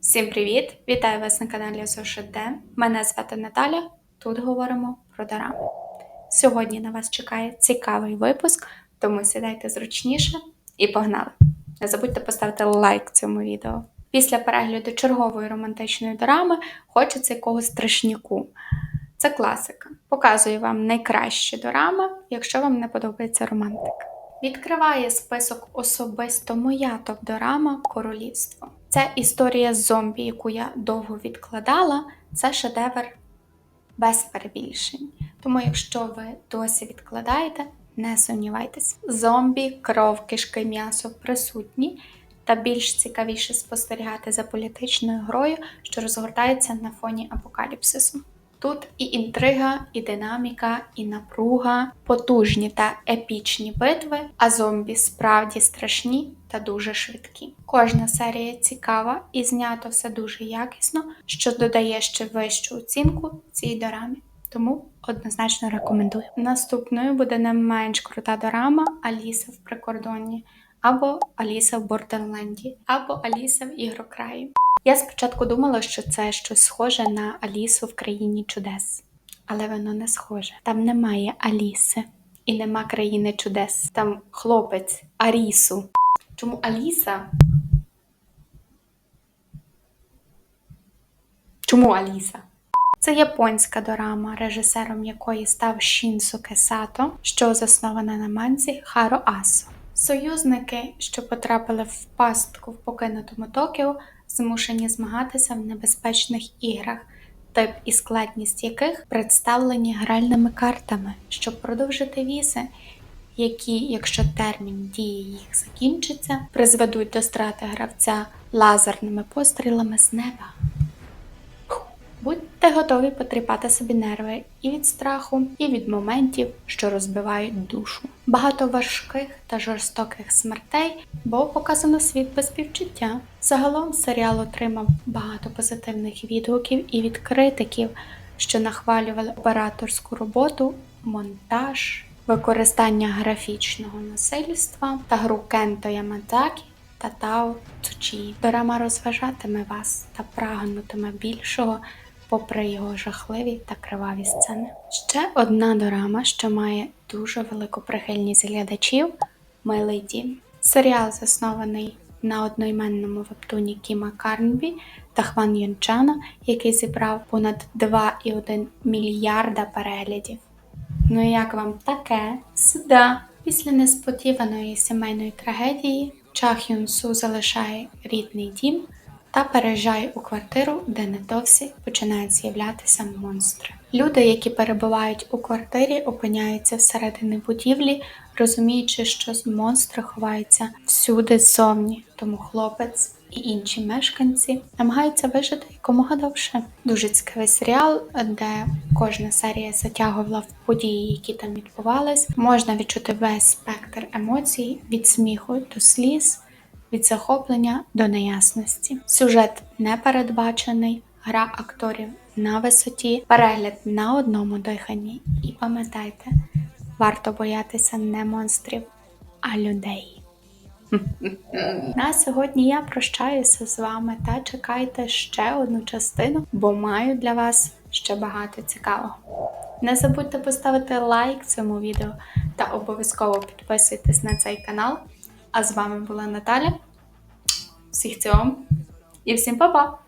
Всім привіт! Вітаю вас на каналі Сошиде. Мене звати Наталя. Тут говоримо про дораму. Сьогодні на вас чекає цікавий випуск, тому сідайте зручніше і погнали! Не забудьте поставити лайк цьому відео. Після перегляду чергової романтичної дорами хочеться якогось страшняку. Це класика. Показую вам найкращі дорами, якщо вам не подобається романтика. Відкриває список особисто моя топ-дорама Королівство. Це історія зомбі, яку я довго відкладала. Це шедевр без перебільшень. Тому, якщо ви досі відкладаєте, не сумнівайтесь. Зомбі, кров, кишки, м'ясо присутні, та більш цікавіше спостерігати за політичною грою, що розгортається на фоні апокаліпсису. Тут і інтрига, і динаміка, і напруга, потужні та епічні битви, а зомбі справді страшні та дуже швидкі. Кожна серія цікава і знято все дуже якісно, що додає ще вищу оцінку цій дорамі. Тому однозначно рекомендую. Наступною буде не менш крута дорама Аліса в прикордонні, або Аліса в Бордерленді, або Аліса в Ігрокраї. Я спочатку думала, що це щось схоже на Алісу в країні чудес, але воно не схоже. Там немає Аліси і нема країни чудес. Там хлопець Арісу. Чому Аліса? Чому Аліса? Це японська дорама, режисером якої став Шінсуке Сато, що заснована на манзі Харо Асо. Союзники, що потрапили в пастку в покинутому Токіо, змушені змагатися в небезпечних іграх, тип і складність яких представлені гральними картами, щоб продовжити віси, які, якщо термін дії їх закінчиться, призведуть до страти гравця лазерними пострілами з неба. Готові потріпати собі нерви і від страху, і від моментів, що розбивають душу. Багато важких та жорстоких смертей, бо показано світ без співчуття. Загалом серіал отримав багато позитивних відгуків і від критиків, що нахвалювали операторську роботу, монтаж, використання графічного насильства та гру Кенто Ямадзакі та Тао Цучі. Дорама розважатиме вас та прагнутиме більшого попри його жахливі та криваві сцени. Ще одна дорама, що має дуже велику прихильність глядачів Милий дім. Серіал заснований на одноіменному вебтуні Кіма Карнбі та Хван Юнчана, який зібрав понад 2,1 мільярда переглядів. Ну як вам таке? Сюда! Після несподіваної сімейної трагедії Чах Юн залишає рідний дім та переїжджає у квартиру, де недовсі починають з'являтися монстри. Люди, які перебувають у квартирі, опиняються всередині будівлі, розуміючи, що монстри ховаються всюди ззовні, тому хлопець. І інші мешканці намагаються вижити якомога довше. Дуже цікавий серіал, де кожна серія затягувала в події, які там відбувались. Можна відчути весь спектр емоцій від сміху до сліз від захоплення до неясності. Сюжет не передбачений, гра акторів на висоті, перегляд на одному диханні. І пам'ятайте, варто боятися не монстрів, а людей. На сьогодні я прощаюся з вами та чекайте ще одну частину, бо маю для вас ще багато цікавого. Не забудьте поставити лайк цьому відео та обов'язково підписуйтесь на цей канал. А з вами була Наталя. Всіх цього і всім па-па!